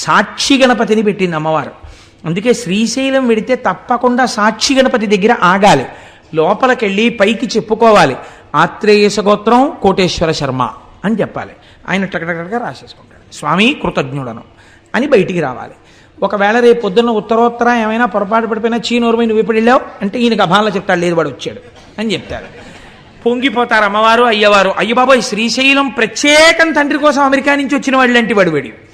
సాక్షి గణపతిని పెట్టింది అమ్మవారు. అందుకే శ్రీశైలం వెడితే తప్పకుండా సాక్షి గణపతి దగ్గర ఆగాలి. లోపలికెళ్ళి పైకి చెప్పుకోవాలి. ఆత్రేయస గోత్రం కోటేశ్వర శర్మ అని చెప్పాలి. ఆయన టకటకటగా రాసేసుకుంటాడు. స్వామి కృతజ్ఞుడను అని బయటికి రావాలి. ఒకవేళ రేపు పొద్దున్న ఉత్తరోత్తర ఏమైనా పొరపాటు పడిపోయినా చీనోరుమై నువ్వు ఇప్పుడు వెళ్ళావు? అంటే ఈయన అభాన్లో చెప్తాడు లేదు వాడు వచ్చాడు అని చెప్తారు పొంగిపోతారు అమ్మవారు అయ్యవారు. అయ్య బాబోయ్ శ్రీశైలం ప్రత్యేకం తండ్రి కోసం అమెరికా నుంచి వచ్చిన వాడు లాంటి వాడు వీడు.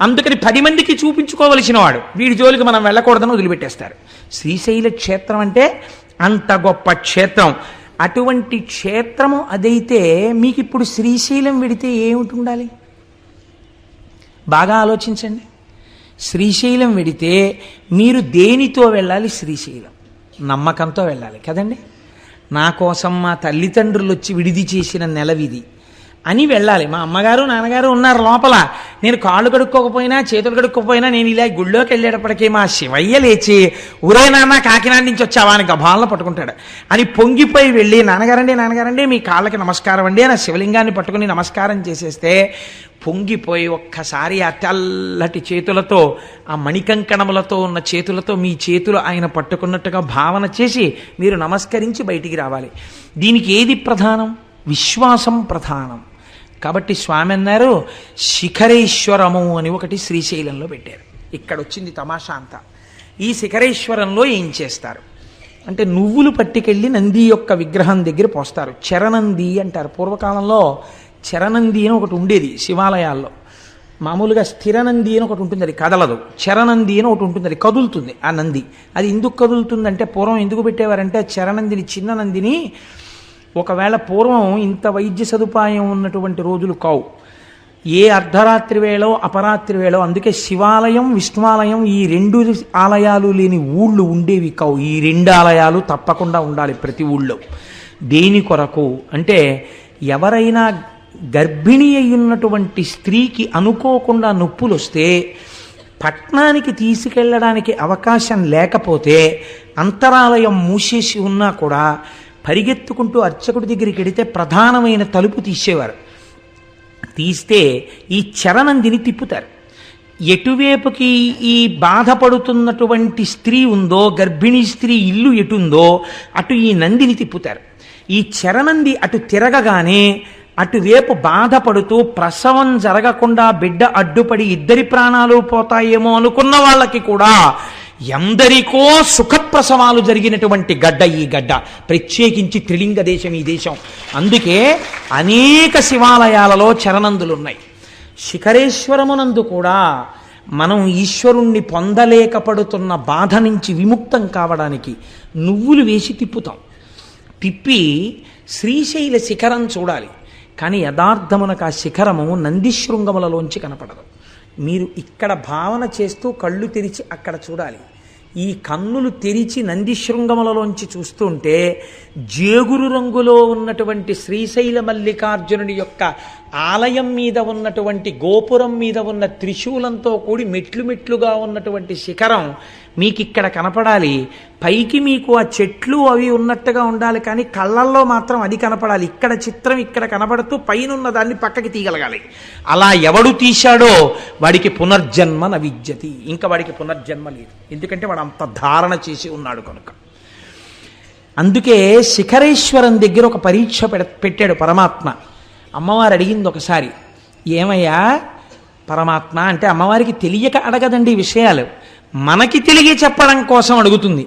అందుకని పది మందికి చూపించుకోవలసిన వాడు వీడి జోలికి మనం వెళ్ళకూడదని వదిలిపెట్టేస్తారు. శ్రీశైల క్షేత్రం అంటే అంత గొప్ప క్షేత్రం. అటువంటి క్షేత్రము అదైతే మీకు ఇప్పుడు శ్రీశైలం వెడితే ఏమిటి ఉండాలి బాగా ఆలోచించండి. శ్రీశైలం వెడితే మీరు దేనితో వెళ్ళాలి? శ్రీశైలం. నమ్మకంతో వెళ్ళాలి. కదండి? నా కోసం మా తల్లిదండ్రులు వచ్చి విడిది చేసిన నెలవిది అని వెళ్ళాలి. మా అమ్మగారు నాన్నగారు ఉన్నారు లోపల. నేను కాళ్ళు కడుక్కోకపోయినా చేతులు కడుక్కోపోయినా నేను ఇలా గుళ్ళోకి వెళ్ళేటప్పటికీ మా శివయ్య లేచి ఉరే నాన్న కాకినాడ నుంచి వచ్చావా? అని గభాలను పట్టుకుంటాడు. అని పొంగిపోయి వెళ్ళి నాన్నగారండి నాన్నగారండి మీ కాళ్ళకి నమస్కారం అండి అని శివలింగాన్ని పట్టుకుని నమస్కారం చేసేస్తే పొంగిపోయి ఒక్కసారి ఆ తెల్లటి చేతులతో ఆ మణికంకణములతో ఉన్న చేతులతో మీ చేతులు ఆయన పట్టుకున్నట్టుగా భావన చేసి మీరు నమస్కరించి బయటికి రావాలి. దీనికి ఏది ప్రధానం? విశ్వాసం ప్రధానం. కాబట్టి స్వామి అన్నారు శిఖరేశ్వరము అని ఒకటి శ్రీశైలంలో పెట్టారు. ఇక్కడ వచ్చింది తమాషా అంతా. ఈ శిఖరేశ్వరంలో ఏం చేస్తారు? అంటే నువ్వులు పట్టుకెళ్ళి నంది యొక్క విగ్రహం దగ్గర పోస్తారు. చరణంది అంటారు. పూర్వకాలంలో చరణంది అని ఒకటి ఉండేది శివాలయాల్లో. మామూలుగా స్థిరనంది అని ఒకటి ఉంటుంది అది కదలదు. చరణంది అని ఒకటి ఉంటుంది అది కదులుతుంది ఆ నంది. అది ఎందుకు కదులుతుందంటే పూర్వం ఎందుకు పెట్టేవారంటే చరణందిని చిన్న నందిని ఒకవేళ పూర్వం ఇంత వైద్య సదుపాయం ఉన్నటువంటి రోజులు కావు. ఏ అర్ధరాత్రి వేళో అపరాత్రి వేళో అందుకే శివాలయం విష్ణువాలయం ఈ రెండు ఆలయాలు లేని ఊళ్ళు ఉండేవి కావు. ఈ రెండు ఆలయాలు తప్పకుండా ఉండాలి ప్రతి ఊళ్ళో. దేని కొరకు? అంటే ఎవరైనా గర్భిణి అయ్యున్నటువంటి స్త్రీకి అనుకోకుండా నొప్పులు వస్తే పట్నానికి తీసుకెళ్ళడానికి అవకాశం లేకపోతే అంతరాలయం మూసేసి ఉన్నా కూడా పరిగెత్తుకుంటూ అర్చకుడి దగ్గరికి వెడితే ప్రధానమైన తలుపు తీసేవారు. తీస్తే ఈ చరణందిని తిప్పుతారు. ఎటువైపుకి ఈ బాధపడుతున్నటువంటి స్త్రీ ఉందో గర్భిణీ స్త్రీ ఇల్లు ఎటుందో అటు ఈ నందిని తిప్పుతారు. ఈ చరణంది అటు తిరగగానే అటువైపు బాధపడుతూ ప్రసవం జరగకుండా బిడ్డ అడ్డుపడి ఇద్దరి ప్రాణాలు పోతాయేమో అనుకున్న వాళ్ళకి కూడా ఎందరికో సుఖ ప్రసవాలు జరిగినటువంటి గడ్డ ఈ గడ్డ. ప్రత్యేకించి త్రిలింగ దేశం ఈ దేశం. అందుకే అనేక శివాలయాలలో చరణందులు ఉన్నాయి శిఖరేశ్వరమునందు కూడా మనం ఈశ్వరుణ్ణి పొందలేకపడుతున్న బాధ నుంచి విముక్తం కావడానికి నువ్వులు వేసి తిప్పుతాం. తిప్పి శ్రీశైల శిఖరం చూడాలి. కానీ యథార్థమునకు ఆ శిఖరము నందిశృంగములలోంచి కనపడదు. మీరు ఇక్కడ భావన చేస్తూ కళ్ళు తెరిచి అక్కడ చూడాలి. ఈ కన్నులు తెరిచి నందిశృంగములలోంచి చూస్తుంటే జేగురు రంగులో ఉన్నటువంటి శ్రీశైల మల్లికార్జునుడి యొక్క ఆలయం మీద ఉన్నటువంటి గోపురం మీద ఉన్న త్రిశూలంతో కూడి మెట్లు మెట్లుగా ఉన్నటువంటి శిఖరం మీకు ఇక్కడ కనపడాలి. పైకి మీకు ఆ చెట్లు అవి ఉన్నట్టుగా ఉండాలి కానీ కళ్ళల్లో మాత్రం అది కనపడాలి. ఇక్కడ చిత్రం ఇక్కడ కనపడుతూ పైన ఉన్న దాన్ని పక్కకి తీయగలగాలి. అలా ఎవడు తీశాడో వాడికి పునర్జన్మ నవిద్యతి. ఇంకా వాడికి పునర్జన్మ లేదు. ఎందుకంటే వాడు అంత ధారణ చేసి ఉన్నాడు కనుక. అందుకే శిఖరేశ్వరం దగ్గర ఒక పరీక్ష పెడ- పెట్టాడు పరమాత్మ. అమ్మవారు అడిగింది ఒకసారి ఏమయ్యా పరమాత్మ అంటే అమ్మవారికి తెలియక అడగదండి ఈ విషయాలు. మనకి తెలియ చెప్పడం కోసం అడుగుతుంది.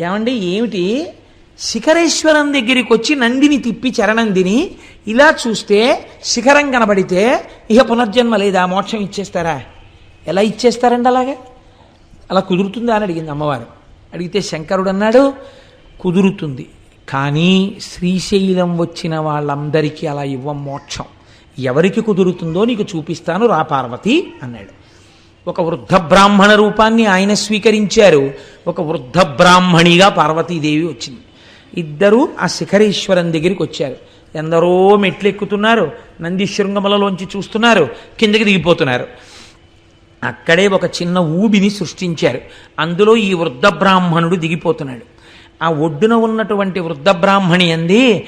ఏమండి ఏమిటి? శిఖరేశ్వరం దగ్గరికి వచ్చి నందిని తిప్పి చరణందిని ఇలా చూస్తే శిఖరం కనబడితే ఇక పునర్జన్మ లేదా? మోక్షం ఇచ్చేస్తారా? ఎలా ఇచ్చేస్తారండి అలాగే? అలా కుదురుతుందా అని అడిగింది అమ్మవారు. అడిగితే శంకరుడు అన్నాడు కుదురుతుంది. కానీ శ్రీశైలం వచ్చిన వాళ్ళందరికీ అలా ఇవ్వం మోక్షం. ఎవరికి కుదురుతుందో నీకు చూపిస్తాను రా పార్వతి అన్నాడు. ఒక వృద్ధ బ్రాహ్మణ రూపాన్ని ఆయన స్వీకరించారు. ఒక వృద్ధ బ్రాహ్మణిగా పార్వతీదేవి వచ్చింది. ఇద్దరూ ఆ శిఖరేశ్వరం దగ్గరికి వచ్చారు. ఎందరో మెట్లు ఎక్కుతున్నారు. నంది శృంగములలోంచి చూస్తున్నారు. కిందకి దిగిపోతున్నారు. అక్కడే ఒక చిన్న ఊబిని సృష్టించారు. అందులో ఈ వృద్ధ బ్రాహ్మణుడు దిగిపోతున్నాడు. ఆ ఒడ్డున ఉన్నటువంటి వృద్ధ బ్రాహ్మణి అంది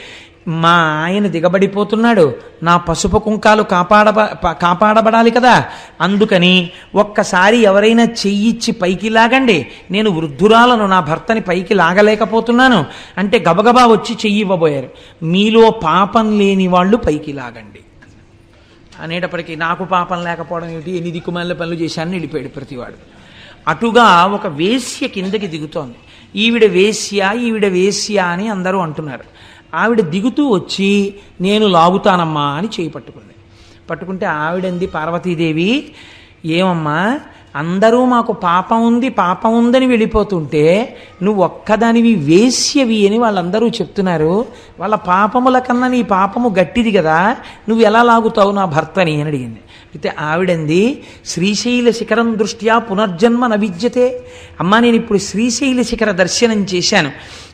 మా ఆయన దిగబడిపోతున్నాడు. నా పసుపు కుంకాలు కాపాడబ కాపాడబడాలి కదా. అందుకని ఒక్కసారి ఎవరైనా చెయ్యిచ్చి పైకి లాగండి. నేను వృద్ధురాలను నా భర్తని పైకి లాగలేకపోతున్నాను. అంటే గబగబా వచ్చి చెయ్యి ఇవ్వబోయారు. మీలో పాపం లేని వాళ్ళు పైకి లాగండి. అనేటప్పటికీ నాకు పాపం లేకపోవడం ఏమిటి? ఎన్ని దిక్కుమాల పనులు చేశానని వెళ్ళిపోయాడు ప్రతివాడు. అటుగా ఒక వేశ్య కిందకి దిగుతోంది. ఈవిడ వేశ్య ఈవిడ వేశ్య అని అందరూ అంటున్నారు. ఆవిడ దిగుతూ వచ్చి నేను లాగుతానమ్మా అని చేయి పట్టుకుంది. పట్టుకుంటే ఆవిడంది పార్వతీదేవి ఏమమ్మా? అందరూ మాకు పాపం ఉంది పాపం ఉందని వెళ్ళిపోతుంటే నువ్వు ఒక్కదానివి వేశ్యవి అని వాళ్ళందరూ చెప్తున్నారు. వాళ్ళ పాపముల కన్నా నీ పాపము గట్టిది కదా నువ్వు ఎలా లాగుతావు నా భర్తని అని అడిగింది. అయితే ఆవిడంది శ్రీశైల శిఖరం దృష్ట్యా పునర్జన్మ నవిద్యతే అమ్మా నేను ఇప్పుడు శ్రీశైల శిఖర దర్శనం చేశాను.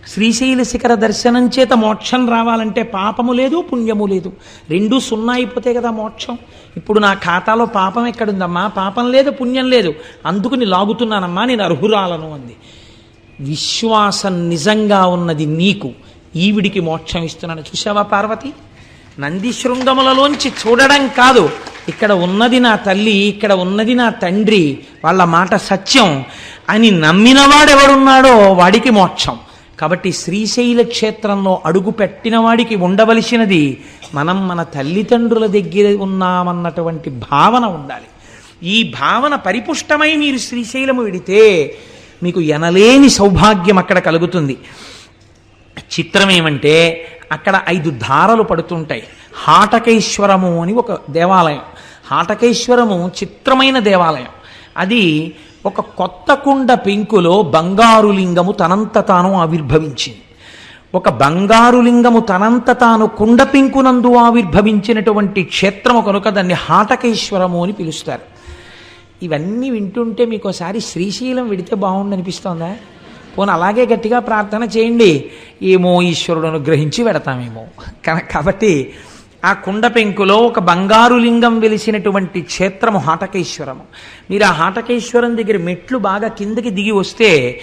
శ్రీశైల శిఖర దర్శనం చేత మోక్షం రావాలంటే పాపము లేదు పుణ్యము లేదు. రెండు సున్నా అయిపోతే కదా మోక్షం. ఇప్పుడు నా ఖాతాలో పాపం ఎక్కడుందమ్మా? పాపం లేదు పుణ్యం లేదు. అందుకుని లాగుతున్నానమ్మా నేను అర్హురాలను అంది. విశ్వాసం నిజంగా ఉన్నది నీకు. ఈవిడికి మోక్షం ఇస్తున్నాను. చూసావా పార్వతి? నంది శృంగములలోంచి చూడడం కాదు. ఇక్కడ ఉన్నది నా తల్లి ఇక్కడ ఉన్నది నా తండ్రి. వాళ్ళ మాట సత్యం అని నమ్మినవాడెవడున్నాడో వాడికి మోక్షం. కాబట్టి శ్రీశైల క్షేత్రంలో అడుగు పెట్టిన వాడికి ఉండవలసినది మనం మన తల్లిదండ్రుల దగ్గర ఉన్నామన్నటువంటి భావన ఉండాలి. ఈ భావన పరిపుష్టమై మీరు శ్రీశైలము విడితే మీకు ఎనలేని సౌభాగ్యం అక్కడ కలుగుతుంది. చిత్రం ఏమంటే అక్కడ ఐదు ధారలు పడుతుంటాయి. హాటకేశ్వరము అని ఒక దేవాలయం. హాటకేశ్వరము చిత్రమైన దేవాలయం. అది ఒక కొత్త కుండ పెంకులో బంగారు లింగము తనంత తాను ఆవిర్భవించింది. ఒక బంగారు లింగము తనంత తాను కుండ పెంకునందు ఆవిర్భవించినటువంటి క్షేత్రము కనుక దాన్ని హాటకేశ్వరము అని పిలుస్తారు. ఇవన్నీ వింటుంటే మీకు ఒకసారి శ్రీశైలం విడితే బాగుండు అనిపిస్తోందా పోనీ అలాగే గట్టిగా ప్రార్థన చేయండి. ఏమో ఈశ్వరుడు అనుగ్రహించి పెడతామేమో. కాబట్టి ఆ కుండ పెంకులో ఒక బంగారు లింగం వెలిసినటువంటి క్షేత్రము హాటకేశ్వరము. మీరు ఆ హాటకేశ్వరం దగ్గర మెట్లు బాగా కిందకి దిగి వస్తే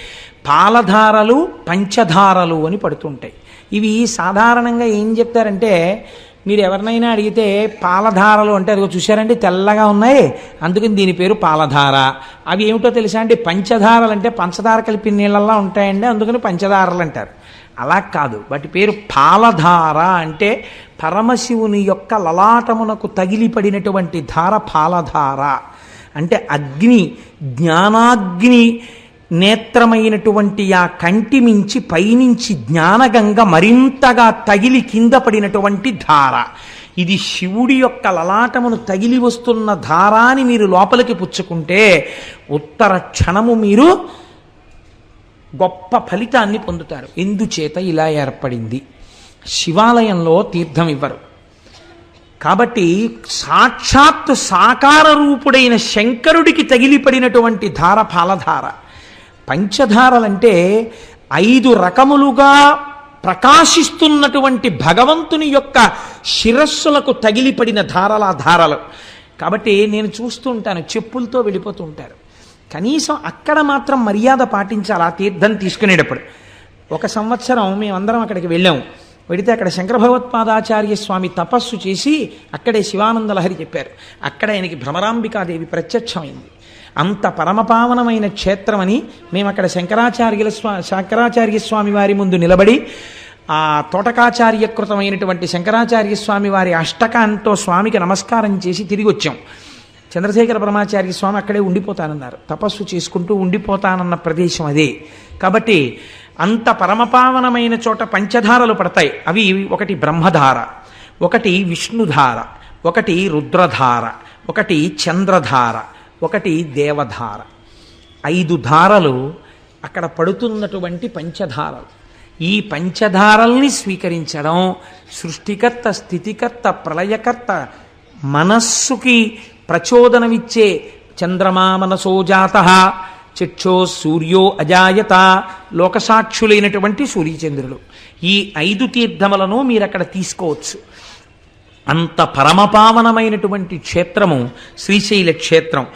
పాలధారలు పంచధారలు అని పడుతుంటాయి. ఇవి సాధారణంగా ఏం చెప్తారంటే మీరు ఎవరినైనా అడిగితే పాలధారలు అంటే అదిగో చూశారంటే తెల్లగా ఉన్నాయి అందుకని దీని పేరు పాలధార. అవి ఏమిటో తెలుసా అండి? పంచధారలు అంటే పంచదార కలిపి నీళ్ళల్లా ఉంటాయండి అందుకని పంచదారలు అంటారు. అలా కాదు. వాటి పేరు పాలధార అంటే పరమశివుని యొక్క లలాటమునకు తగిలిపడినటువంటి ధార పాలధార అంటే అగ్ని జ్ఞానాగ్ని నేత్రమైనటువంటి ఆ కంటి మించి పైనుంచి జ్ఞానగంగ మరింతగా తగిలి కింద పడినటువంటి ధార. ఇది శివుడి యొక్క లలాటమును తగిలి వస్తున్న ధారాని మీరు లోపలికి పుచ్చుకుంటే ఉత్తర క్షణము మీరు గొప్ప ఫలితాన్ని పొందుతారు. ఎందుచేత ఇలా ఏర్పడింది? శివాలయంలో తీర్థం ఇవ్వరు కాబట్టి సాక్షాత్తు సాకార రూపుడైన శంకరుడికి తగిలిపడినటువంటి ధార పాలధార పంచధారలంటే ఐదు రకములుగా ప్రకాశిస్తున్నటువంటి భగవంతుని యొక్క శిరస్సులకు తగిలిపడిన ధారల ధారలు. కాబట్టి నేను చూస్తూ ఉంటాను చెప్పులతో వెళ్ళిపోతూ ఉంటారు. కనీసం అక్కడ మాత్రం మర్యాద పాటించాలి ఆ తీర్థం తీసుకునేటప్పుడు. ఒక సంవత్సరం మేమందరం అక్కడికి వెళ్ళాము. పెడితే అక్కడ శంకర భగవత్పాదాచార్య స్వామి తపస్సు చేసి అక్కడే శివానంద లహరి చెప్పారు. అక్కడ ఆయనకి భ్రమరాంబికాదేవి ప్రత్యక్షమైంది. అంత పరమపావనమైన క్షేత్రమని మేము అక్కడ శంకరాచార్యుల స్వా శంకరాచార్య స్వామి వారి ముందు నిలబడి ఆ తోటకాచార్యకృతమైనటువంటి శంకరాచార్య స్వామి వారి అష్టకాంతో స్వామికి నమస్కారం చేసి తిరిగి వచ్చాం. చంద్రశేఖర బ్రహ్మాచార్య స్వామి అక్కడే ఉండిపోతానన్నారు. తపస్సు చేసుకుంటూ ఉండిపోతానన్న ప్రదేశం అదే. కాబట్టి అంత పరమపావనమైన చోట పంచధారలు పడతాయి. అవి ఒకటి బ్రహ్మధార ఒకటి విష్ణుధార ఒకటి రుద్రధార ఒకటి చంద్రధార ఒకటి దేవధార. ఐదు ధారలు అక్కడ పడుతున్నటువంటి పంచధారలు. ఈ పంచధారల్ని స్వీకరించడం సృష్టికర్త స్థితికర్త ప్రళయకర్త మనస్సుకి ప్రచోదనమిచ్చే చంద్రమా మనసోజాత చక్షో సూర్యో అజాయత లోకసాక్షులైనటువంటి సూర్యచంద్రులు. ఈ ఐదు తీర్థములను మీరు అక్కడ తీసుకోవచ్చు. అంత పరమపావనమైనటువంటి క్షేత్రము శ్రీశైల క్షేత్రం.